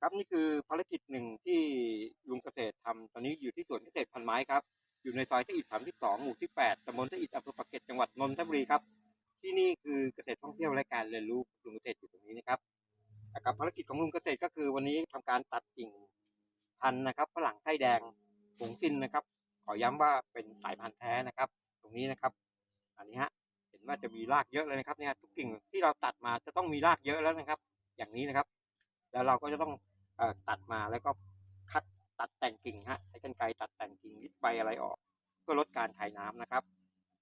ครับนี่คือภารกิจหนึ่งที่ลุงเกษตรทำตอนนี้อยู่ที่สวนเกษตรพันไม้ครับ อยู่ในซอยทอิฐ32หมู่ที่8ตำบลทอิฐอำเภอปากเกร็ดจังหวัดนนทบุรีครับ ที่นี่คือเกษตรท่องเที่ยวและการเรียนรู้ลุงเกษตรอยู่ตรงนี้นะครับกับภารกิจของลุงเกษตรก็คือวันนี้ทำการตัดกิ่งพันธุ์นะครับฝรั่งไส้แดงผงซินนะครับ ขอย้ำว่าเป็นสายพันธุ์แท้นะครับ ตรงนี้นะครับ อันนี้ฮะเห็นว่าจะมีรากเยอะเลยนะครับเนี่ยทุกกิ่งที่เราตัดมาจะต้องมีรากเยอะแล้วนะครับ อย่างนี้นะครับ แล้วเราก็จะต้อง ตัดมาแล้วก็คัดตัดแต่งกิ่งฮะใช้กรรไกรตัดแต่งกิ่งริดใบอะไรออก เพื่อลดการถ่ายน้ำนะครับ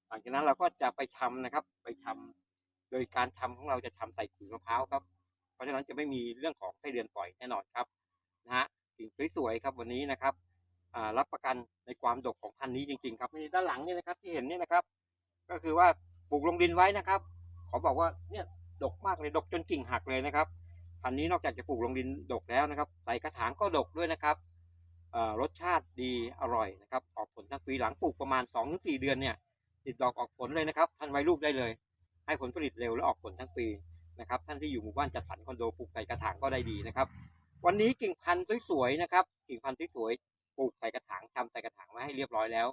หลังจากนั้นเราก็จะไปทำนะครับ ไปทำโดยการทำของเราจะทำใส่ขุยมะพร้าวครับ เพราะฉะนั้นจะไม่มีเรื่องของไส้เดือนปล่อยแน่นอนครับนะฮะกิ่งสวยๆครับวันนี้นะครับรับประกันในความดกของพันธุ์นี้จริง ๆ ครับนี่ด้านหลังเนี่ยนะครับ ที่เห็นเนี่ยนะครับ ก็คือว่าปลูกลงดินไว้นะครับ ขอบอกว่าเนี่ยดกมากเลยดกจนกิ่งหักเลยนะครับ พันนี้นอกจากจะปลูกลงดินดกแล้วนะครับ ใส่กระถางก็ดกด้วยนะครับรสชาติดีอร่อยนะครับ ออกผลทั้งปีหลังปลูกประมาณ2อถึงสเดือนเนี่ยติดดอกออกผลเลยนะครับทันไว้ลูกได้เลย ให้ผลผลิตเร็วและออกผลทั้งปีนะครับ ท่านที่อยู่หมู่บ้านจัดสรรคอนโดปลูกใส่กระถางก็ได้ดีนะครับ วันนี้กิ่งพันธุ์สวยๆนะครับ กิ่งพันธุ์สวยๆปลูกใส่กระถางทำใส่กระถางไว้ให้เรียบร้อยแล้ว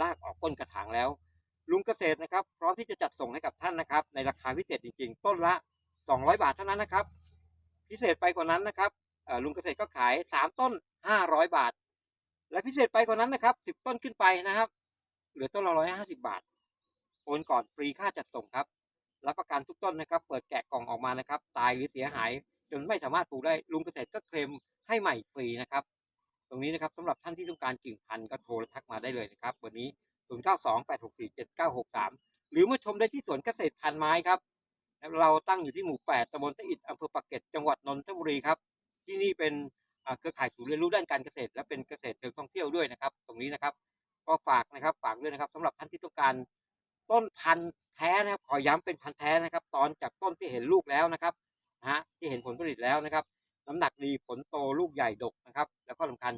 ลากออกก้นกระถางแล้ว ลุงเกษตรนะครับ พร้อมที่จะจัดส่งให้กับท่านนะครับ ในราคาพิเศษจริงๆ ต้นละ 200 บาทเท่านั้นนะครับ พิเศษไปกว่านั้นนะครับลุงเกษตรก็ขาย 3 ต้น 500 บาท และพิเศษไปกว่านั้นนะครับ 10 ต้นขึ้นไปนะครับ เหลือต้นละ150 บาท โอนก่อนฟรีค่าจัดส่งครับ รับประกันทุกต้นนะครับ เปิดแกะกล่องออกมานะครับ ตายหรือเสียหาย จนไม่สามารถปลูกได้ ลุงเกษตรก็เคลมให้ใหม่ฟรีนะครับ ตรงนี้นะครับสำหรับท่านที่ต้องการกิ่งพันธุ์ก็โทรทักมาได้เลยนะครับ วันนี้ 0928647963 หรือมาชมได้ที่สวนเกษตรพันไม้ครับ เราตั้งอยู่ที่หมู่ 8ตำบลตะอิดอำเภอปากเกร็ดจังหวัดนนทบุรีครับ ที่นี่เป็นเครือข่ายศูนย์เรียนรู้ด้านการเกษตร และเป็นเกษตรเชิงท่องเที่ยวด้วยนะครับ ตรงนี้นะครับ ก็ฝากนะครับฝากด้วยนะครับสำหรับท่านที่ต้องการต้นพันธุ์แท้นะครับขอย้ำเป็นพันธุ์แท้นะครับ ตอนจากต้นที่เห็นลูกแล้วนะครับฮะที่เห็นผลผลิตแล้วนะครับ น้ำหนักดีผลโตลูกใหญ่ดกนะครับ แล้วก็สำคัญ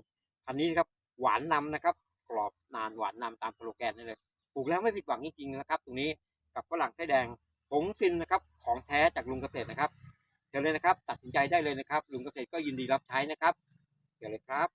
พันธุ์นี้นะครับหวานนำนะครับ กรอบนานหวานนำตามสโลแกนนี่เลยปลูกแล้วไม่ผิดหวังจริงๆนะครับ ตรงนี้กับฝรั่งไส้แดง ผงซินนะครับของแท้จากลุงเกษตรนะครับเดี๋ยวเลยนะครับ ตัดสินใจได้เลยนะครับ ลุงเกษตรก็ยินดีรับใช้นะครับเดี๋ยวเลยครับ